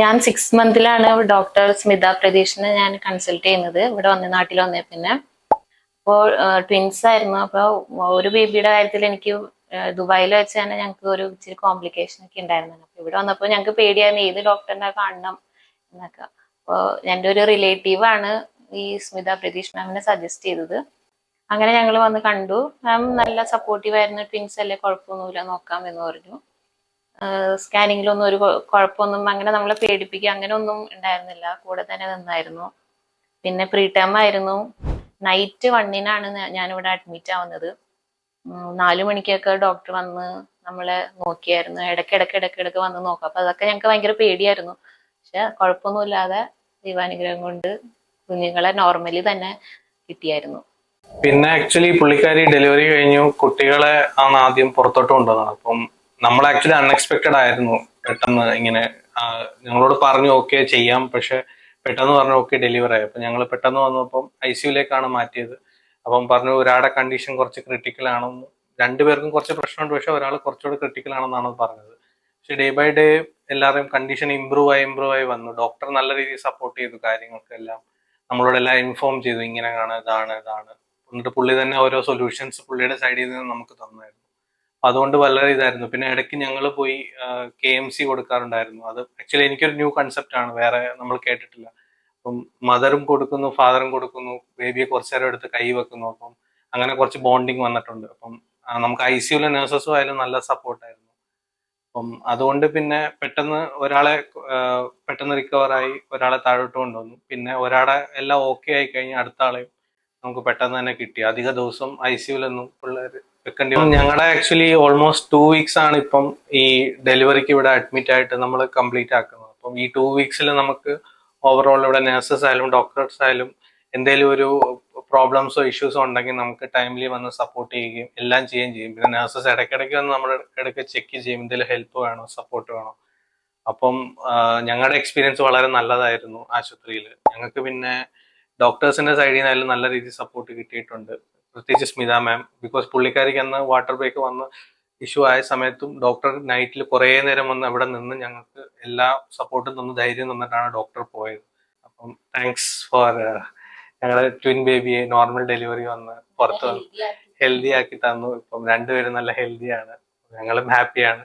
ഞാൻ സിക്സ് മന്തിലാണ് ഡോക്ടർ സ്മിത പ്രതീഷിനെ ഞാൻ കൺസൾട്ട് ചെയ്യുന്നത്. ഇവിടെ വന്ന് നാട്ടിൽ വന്നേ പിന്നെ. അപ്പോൾ ട്വിൻസ് ആയിരുന്നു. അപ്പോൾ ഒരു ബേബിയുടെ കാര്യത്തിൽ എനിക്ക് ദുബായിൽ വെച്ച് തന്നെ ഞങ്ങൾക്ക് ഒരു ഇച്ചിരി കോംപ്ലിക്കേഷൻ ഒക്കെ ഉണ്ടായിരുന്നു അപ്പൊ ഇവിടെ വന്നപ്പോൾ ഞങ്ങൾക്ക് പേടിയായിരുന്നു. ഏത് ഡോക്ടറിനെ കാണണം എന്നൊക്കെ. അപ്പോൾ എന്റെ ഒരു റിലേറ്റീവ് ആണ് ഈ സ്മിത പ്രതീഷ് മാമിനെ സജസ്റ്റ് ചെയ്തത്. അങ്ങനെ ഞങ്ങൾ വന്ന് കണ്ടു. മാം നല്ല സപ്പോർട്ടീവ് ആയിരുന്നു. ട്വിൻസ് അല്ലേ കുഴപ്പമൊന്നുമില്ല നോക്കാം എന്ന് പറഞ്ഞു. സ്കാനിങ്ങിലൊന്നും ഒരു കുഴപ്പമൊന്നും അങ്ങനെ നമ്മളെ പേടിപ്പിക്കുക അങ്ങനെ ഒന്നും ഉണ്ടായിരുന്നില്ല. കൂടെ തന്നെ നിന്നായിരുന്നു. പിന്നെ പ്രീ ടൈം ആയിരുന്നു. നൈറ്റ് വണ്ണിനാണ് ഞാനിവിടെ അഡ്മിറ്റ് ആവുന്നത്. നാലു മണിക്കൊക്കെ ഡോക്ടർ വന്ന് നമ്മളെ നോക്കിയായിരുന്നു. ഇടയ്ക്ക് ഇടയ്ക്ക് ഇടയ്ക്ക് ഇടയ്ക്ക് വന്ന് നോക്കാം. അപ്പൊ അതൊക്കെ ഞങ്ങൾക്ക് ഭയങ്കര പേടിയായിരുന്നു. പക്ഷെ കുഴപ്പമൊന്നുമില്ലാതെ ദൈവാനുഗ്രഹം കൊണ്ട് കുഞ്ഞുങ്ങളെ നോർമലി തന്നെ കിട്ടിയായിരുന്നു. പിന്നെ ആക്ച്വലി പുള്ളിക്കാരി ഡെലിവറി കഴിഞ്ഞു. കുട്ടികളെ ആണ് ആദ്യം പുറത്തോട്ട് കൊണ്ടുവന്നത് അപ്പം നമ്മൾ ആക്ച്വലി അൺഎക്സ്പെക്റ്റഡ് ആയിരുന്നു. പെട്ടെന്ന് ഇങ്ങനെ ഞങ്ങളോട് പറഞ്ഞു ഓക്കെ ചെയ്യാം. പക്ഷെ പെട്ടെന്ന് പറഞ്ഞു ഓക്കെ ഡെലിവറി ആയി. അപ്പം ഞങ്ങൾ പെട്ടെന്ന് വന്നപ്പം ഐ സിയുലേക്കാണ് മാറ്റിയത്. അപ്പം പറഞ്ഞു ഒരാളുടെ കണ്ടീഷൻ കുറച്ച് ക്രിട്ടിക്കൽ ആണെന്ന്. രണ്ടുപേർക്കും കുറച്ച് പ്രശ്നമുണ്ട് പക്ഷെ ഒരാൾ കുറച്ചുകൂടി ക്രിട്ടിക്കൽ ആണെന്നാണ് പറഞ്ഞത്. പക്ഷെ ഡേ ബൈ ഡേ എല്ലാവരുടെയും കണ്ടീഷൻ ഇമ്പ്രൂവ് ആയി ഇമ്പ്രൂവ് ആയി വന്നു. ഡോക്ടർ നല്ല രീതിയിൽ സപ്പോർട്ട് ചെയ്തു കാര്യങ്ങൾക്കെല്ലാം. നമ്മളോടെല്ലാം ഇൻഫോം ചെയ്തു ഇങ്ങനെയാണ് ഇതാണ് ഇതാണ്. എന്നിട്ട് പുള്ളി തന്നെ ഓരോ സൊല്യൂഷൻസ് പുള്ളിയുടെ സൈഡിൽ നിന്ന് നമുക്ക് തന്നായിരുന്നു. അതുകൊണ്ട് വളരെ ഇതായിരുന്നു. പിന്നെ ഇടയ്ക്ക് ഞങ്ങൾ പോയി കെ എം സി കൊടുക്കാറുണ്ടായിരുന്നു. അത് ആക്ച്വലി എനിക്കൊരു ന്യൂ കൺസെപ്റ്റ് ആണ്. വേറെ നമ്മൾ കേട്ടിട്ടില്ല. അപ്പം മദറും കൊടുക്കുന്നു ഫാദറും കൊടുക്കുന്നു ബേബിയെ കുറച്ചു നേരം എടുത്ത് കൈ വെക്കുന്നു. അപ്പം അങ്ങനെ കുറച്ച് ബോണ്ടിങ് വന്നിട്ടുണ്ട്. അപ്പം നമുക്ക് ഐ സിയുലെ നഴ്സസും ആയാലും നല്ല സപ്പോർട്ടായിരുന്നു അപ്പം അതുകൊണ്ട് പിന്നെ പെട്ടെന്ന് ഒരാളെ പെട്ടെന്ന് റിക്കവറായി ഒരാളെ താഴോട്ട് കൊണ്ടുവന്നു. പിന്നെ ഒരാളെ എല്ലാം ഓക്കെ ആയി കഴിഞ്ഞാൽ അടുത്ത ആളെയും നമുക്ക് പെട്ടെന്ന് തന്നെ കിട്ടി. അധിക ദിവസം ഐ സിയുലൊന്നും പിള്ളേർ വെക്കേണ്ടി വന്നു. ഞങ്ങളുടെ ആക്ച്വലി ഓൾമോസ്റ്റ് ടു വീക്സ് ആണ് ഇപ്പം ഈ ഡെലിവറിക്ക് ഇവിടെ അഡ്മിറ്റ് ആയിട്ട് നമ്മൾ കംപ്ലീറ്റ് ആക്കുന്നത്. അപ്പം ഈ ടു വീക്സിൽ നമുക്ക് ഓവറോൾ ഇവിടെ നഴ്സസ് ആയാലും ഡോക്ടേഴ്സ് ആയാലും എന്തെങ്കിലും ഒരു പ്രോബ്ലംസോ ഇഷ്യൂസോ ഉണ്ടെങ്കിൽ നമുക്ക് ടൈംലി വന്ന് സപ്പോർട്ട് ചെയ്യുകയും എല്ലാം ചെയ്യുകയും ചെയ്യും. പിന്നെ നഴ്സസ് ഇടയ്ക്കിടയ്ക്ക് വന്ന് നമ്മുടെ ഇടയ്ക്ക് ചെക്ക് ചെയ്യും എന്തെങ്കിലും ഹെൽപ്പ് വേണോ സപ്പോർട്ട് വേണോ. അപ്പം ഞങ്ങളുടെ എക്സ്പീരിയൻസ് വളരെ നല്ലതായിരുന്നു ആശുപത്രിയിൽ ഞങ്ങൾക്ക് പിന്നെ ഡോക്ടേഴ്സിന്റെ സൈഡിൽ നിന്നായാലും നല്ല രീതിയിൽ സപ്പോർട്ട് കിട്ടിയിട്ടുണ്ട്. പ്രത്യേകിച്ച് സ്മിത മാം ബിക്കോസ് പുള്ളിക്കാരിക്ക് അന്ന് വാട്ടർ ബ്രേക്ക് വന്ന് ഇഷ്യൂ ആയ സമയത്തും ഡോക്ടർ നൈറ്റിൽ കുറേ നേരം വന്ന് അവിടെ നിന്ന് ഞങ്ങൾക്ക് എല്ലാ സപ്പോർട്ടും തന്നു ധൈര്യം തന്നിട്ടാണ് ഡോക്ടർ പോയത്. അപ്പം താങ്ക്സ് ഫോർ ഞങ്ങളുടെ ട്വിൻ ബേബിയെ നോർമൽ ഡെലിവറി വന്ന് പുറത്ത് വന്ന് ഹെൽത്തി ആക്കി. തന്നു. ഇപ്പം രണ്ടുപേരും നല്ല ഹെൽത്തിയാണ് ഞങ്ങളും ഹാപ്പിയാണ്